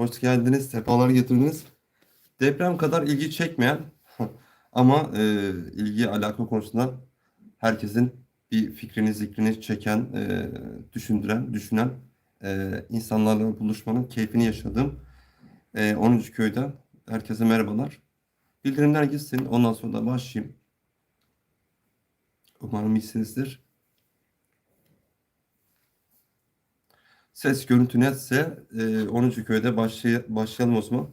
Hoş geldiniz, sefalar getirdiniz. Deprem kadar ilgi çekmeyen ama e, ilgi alaka konusunda herkesin bir fikrini, zikrini çeken, e, düşündüren, düşünen e, insanlarla buluşmanın keyfini yaşadığım e, 10. köyden herkese merhabalar. Bildirimler gitsin, ondan sonra da başlayayım. Umarım iyisinizdir. Ses görüntü netse e, 10. köyde başlay başlayalım o zaman.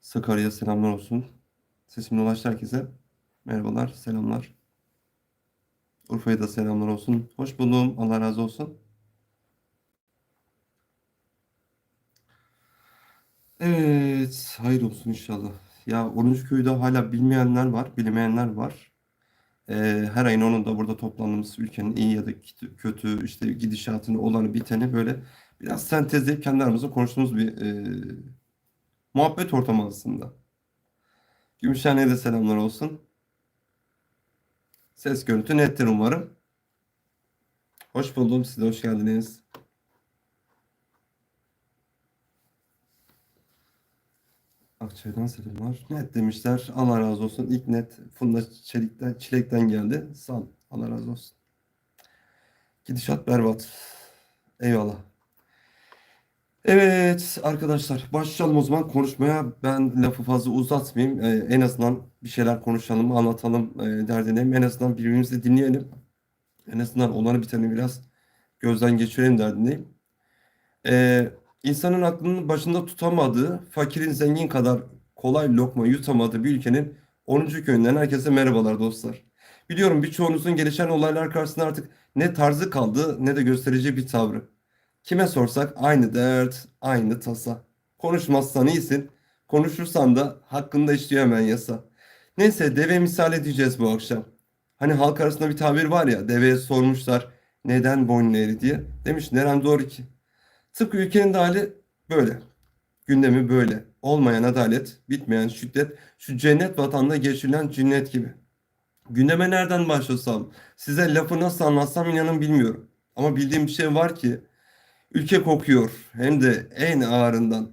Sakarya'ya selamlar olsun. Sesimle ulaştı herkese. Merhabalar, selamlar. Urfa'ya da selamlar olsun. Hoş buldum. Allah razı olsun. Evet, hayır olsun inşallah. Ya 10. köyde hala bilmeyenler var, bilmeyenler var. Ee, her ayın 10'unda burada toplandığımız ülkenin iyi ya da kötü işte gidişatını, olanı, biteni böyle biraz sentezleyip kendi aramızda konuştuğumuz bir e, muhabbet ortamı aslında. Gümüşhane'ye de selamlar olsun. Ses görüntü nettir umarım. Hoş buldum. Siz de hoş geldiniz. Akçay'dan selamlar. Net demişler. Allah razı olsun. İlk net Funda Çelik'ten, Çilek'ten geldi. Sağ ol. Allah razı olsun. Gidişat berbat. Eyvallah. Evet arkadaşlar başlayalım o zaman konuşmaya. Ben lafı fazla uzatmayayım. Ee, en azından bir şeyler konuşalım, anlatalım e, derdindeyim. En azından birbirimizi dinleyelim. En azından olanı biteni biraz gözden geçirelim derdindeyim. Ee, insanın aklının başında tutamadığı, fakirin zengin kadar kolay lokma yutamadığı bir ülkenin 10. köyünden herkese merhabalar dostlar. Biliyorum birçoğunuzun gelişen olaylar karşısında artık ne tarzı kaldı ne de gösterici bir tavrı. Kime sorsak aynı dert, aynı tasa. Konuşmazsan iyisin, konuşursan da hakkında işliyor hemen yasa. Neyse deve misal edeceğiz bu akşam. Hani halk arasında bir tabir var ya, deveye sormuşlar neden boynun eğri diye. Demiş nerem doğru ki. Tıpkı ülkenin de hali böyle. Gündemi böyle. Olmayan adalet, bitmeyen şiddet, şu cennet vatanda geçirilen cinnet gibi. Gündeme nereden başlasam, size lafı nasıl anlatsam inanın bilmiyorum. Ama bildiğim bir şey var ki, ülke kokuyor hem de en ağırından.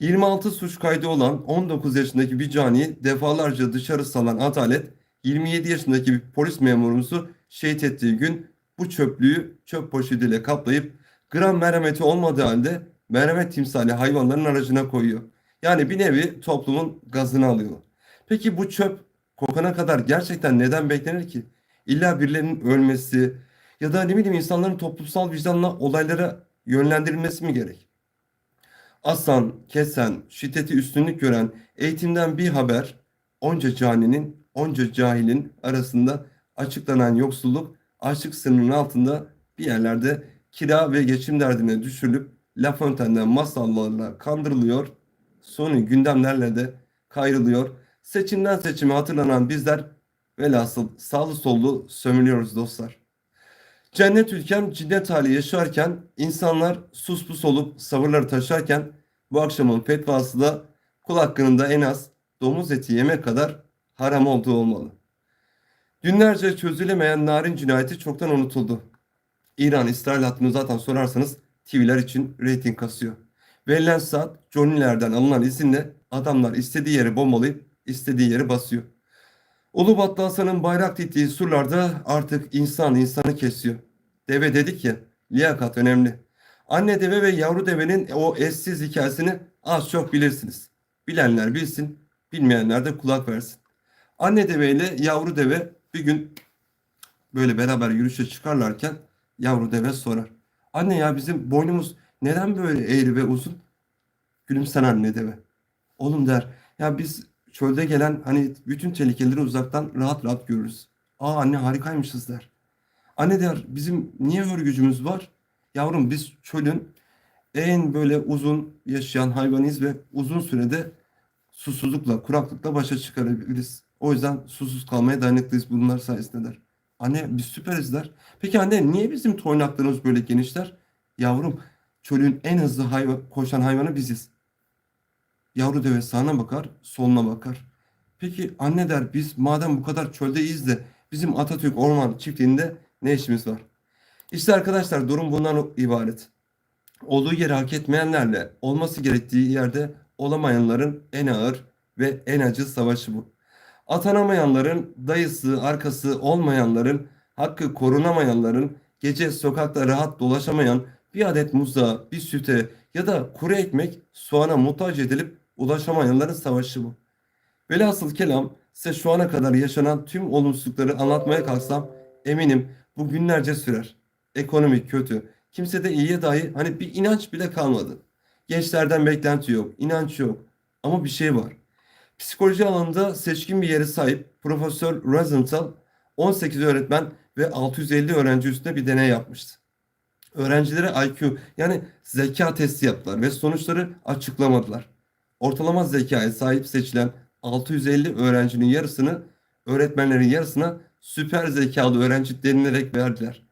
26 suç kaydı olan 19 yaşındaki bir caniyi defalarca dışarı salan adalet, 27 yaşındaki bir polis memurumuzu şehit ettiği gün bu çöplüğü çöp poşetiyle kaplayıp gram merhameti olmadığı halde merhamet timsali hayvanların aracına koyuyor. Yani bir nevi toplumun gazını alıyor. Peki bu çöp kokana kadar gerçekten neden beklenir ki? İlla birilerinin ölmesi ya da ne bileyim insanların toplumsal vicdanla olaylara yönlendirilmesi mi gerek? Asan, kesen, şiddeti üstünlük gören eğitimden bir haber onca caninin, onca cahilin arasında açıklanan yoksulluk açlık sınırının altında bir yerlerde kira ve geçim derdine düşürülüp La Fontaine'den masallarla kandırılıyor. Sonu gündemlerle de kayrılıyor. Seçimden seçime hatırlanan bizler velhasıl sağlı sollu sömürüyoruz dostlar. Cennet ülkem cinnet hali yaşarken insanlar sus pus olup savırları taşarken bu akşamın fetvası da kul hakkının da en az domuz eti yemek kadar haram olduğu olmalı. Günlerce çözülemeyen narin cinayeti çoktan unutuldu. İran İsrail hattını zaten sorarsanız TV'ler için reyting kasıyor. Verilen saat Johnny'lerden alınan izinle adamlar istediği yeri bombalayıp istediği yeri basıyor. Ulubatlı Hasan'ın bayrak tittiği surlarda artık insan insanı kesiyor. Deve dedik ya, liyakat önemli. Anne deve ve yavru devenin o eşsiz hikayesini az çok bilirsiniz. Bilenler bilsin, bilmeyenler de kulak versin. Anne deve ile yavru deve bir gün böyle beraber yürüyüşe çıkarlarken yavru deve sorar. Anne ya bizim boynumuz neden böyle eğri ve uzun? Gülümser anne deve. Oğlum der ya biz çölde gelen hani bütün tehlikeleri uzaktan rahat rahat görürüz. Aa anne harikaymışız der. Anne der bizim niye hörgücümüz var? Yavrum biz çölün en böyle uzun yaşayan hayvanıyız ve uzun sürede susuzlukla, kuraklıkla başa çıkarabiliriz. O yüzden susuz kalmaya dayanıklıyız bunlar sayesinde der. Anne biz süperiz der. Peki anne niye bizim toynaklarımız böyle genişler? Yavrum çölün en hızlı hayvan, koşan hayvanı biziz. Yavru deve sağına bakar, soluna bakar. Peki anne der biz madem bu kadar çöldeyiz de bizim Atatürk Orman Çiftliği'nde ne işimiz var? İşte arkadaşlar durum bundan ibaret. olduğu yeri hak etmeyenlerle olması gerektiği yerde olamayanların en ağır ve en acı savaşı bu. Atanamayanların, dayısı, arkası olmayanların, hakkı korunamayanların, gece sokakta rahat dolaşamayan bir adet muza, bir süte ya da kuru ekmek, soğana muhtaç edilip ulaşamayanların savaşı bu. Velhasıl kelam size şu ana kadar yaşanan tüm olumsuzlukları anlatmaya kalksam eminim bu günlerce sürer. Ekonomi kötü. Kimsede iyiye dair hani bir inanç bile kalmadı. Gençlerden beklenti yok, inanç yok. Ama bir şey var. Psikoloji alanında seçkin bir yere sahip Profesör Rosenthal 18 öğretmen ve 650 öğrenci üstünde bir deney yapmıştı. Öğrencilere IQ yani zeka testi yaptılar ve sonuçları açıklamadılar. Ortalama zekaya sahip seçilen 650 öğrencinin yarısını öğretmenlerin yarısına süper zekalı öğrenci denilerek verdiler.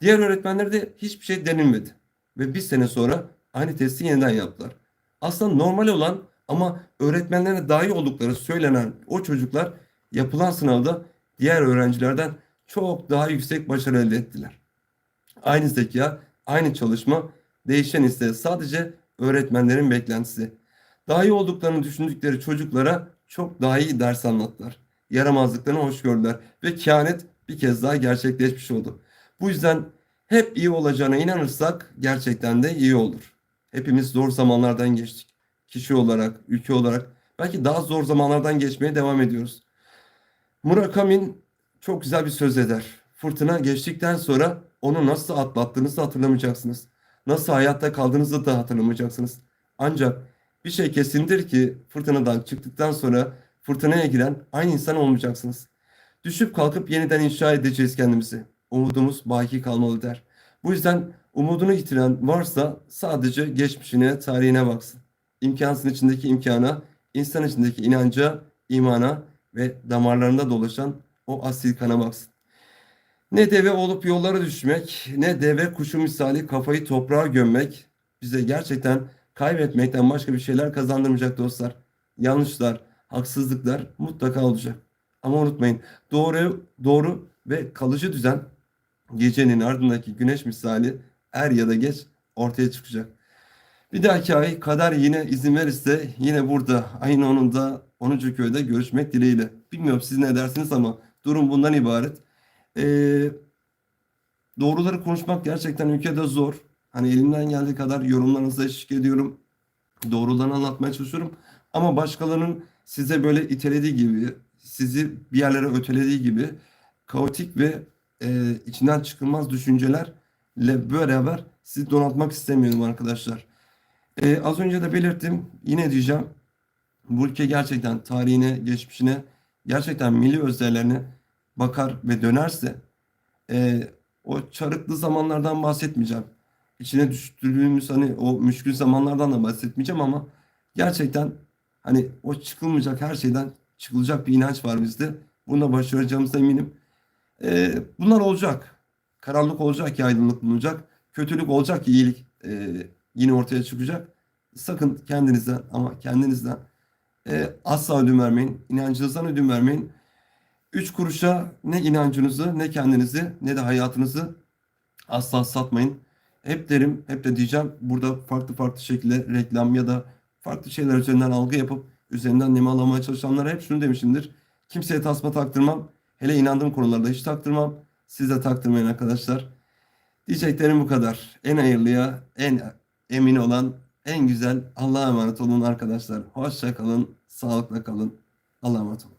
Diğer öğretmenlere de hiçbir şey denilmedi. Ve bir sene sonra aynı testi yeniden yaptılar. Aslında normal olan ama öğretmenlerine daha iyi oldukları söylenen o çocuklar yapılan sınavda diğer öğrencilerden çok daha yüksek başarı elde ettiler. Aynı zeka, aynı çalışma, değişen ise sadece öğretmenlerin beklentisi. Daha iyi olduklarını düşündükleri çocuklara çok daha iyi ders anlattılar. Yaramazlıklarını hoş gördüler ve kehanet bir kez daha gerçekleşmiş oldu. Bu yüzden hep iyi olacağına inanırsak gerçekten de iyi olur. Hepimiz zor zamanlardan geçtik. Kişi olarak, ülke olarak belki daha zor zamanlardan geçmeye devam ediyoruz. Murakami'nin çok güzel bir söz eder. Fırtına geçtikten sonra onu nasıl atlattığınızı hatırlamayacaksınız. Nasıl hayatta kaldığınızı da hatırlamayacaksınız. Ancak bir şey kesindir ki fırtınadan çıktıktan sonra fırtınaya giren aynı insan olmayacaksınız. Düşüp kalkıp yeniden inşa edeceğiz kendimizi. Umudumuz baki kalmalı der. Bu yüzden umudunu yitiren varsa sadece geçmişine, tarihine baksın. İmkansın içindeki imkana, insan içindeki inanca, imana ve damarlarında dolaşan o asil kana baksın. Ne deve olup yollara düşmek, ne deve kuşu misali kafayı toprağa gömmek bize gerçekten kaybetmekten başka bir şeyler kazandırmayacak dostlar. Yanlışlar, haksızlıklar mutlaka olacak. Ama unutmayın doğru, doğru ve kalıcı düzen gecenin ardındaki güneş misali er ya da geç ortaya çıkacak. Bir dahaki ay kader yine izin verirse yine burada ayın 10'unda 10. köyde görüşmek dileğiyle. Bilmiyorum siz ne dersiniz ama durum bundan ibaret. Ee, doğruları konuşmak gerçekten ülkede zor. Hani elimden geldiği kadar yorumlarınıza eşlik ediyorum. Doğrularını anlatmaya çalışıyorum. Ama başkalarının size böyle itelediği gibi, sizi bir yerlere ötelediği gibi kaotik ve e, içinden çıkılmaz düşüncelerle beraber sizi donatmak istemiyorum arkadaşlar. E, az önce de belirttim. Yine diyeceğim. Bu ülke gerçekten tarihine, geçmişine, gerçekten milli özlerine bakar ve dönerse e, o çarıklı zamanlardan bahsetmeyeceğim. İçine düştüğümüz hani o müşkül zamanlardan da bahsetmeyeceğim ama gerçekten hani o çıkılmayacak her şeyden çıkılacak bir inanç var bizde. Bunda başaracağımıza eminim. E, bunlar olacak. Karanlık olacak ki aydınlık bulunacak. Kötülük olacak ki iyilik e, yine ortaya çıkacak. Sakın kendinizden ama kendinizden e, asla ödün vermeyin. İnancınızdan ödün vermeyin. Üç kuruşa ne inancınızı ne kendinizi ne de hayatınızı asla satmayın. Hep derim, hep de diyeceğim. Burada farklı farklı şekilde reklam ya da farklı şeyler üzerinden algı yapıp üzerinden nemi alamaya çalışanlara hep şunu demişimdir. Kimseye tasma taktırmam. Hele inandığım konularda hiç taktırmam. Siz de taktırmayın arkadaşlar. Diyeceklerim bu kadar. En hayırlıya, en emin olan, en güzel Allah'a emanet olun arkadaşlar. Hoşça kalın, sağlıkla kalın. Allah'a emanet olun.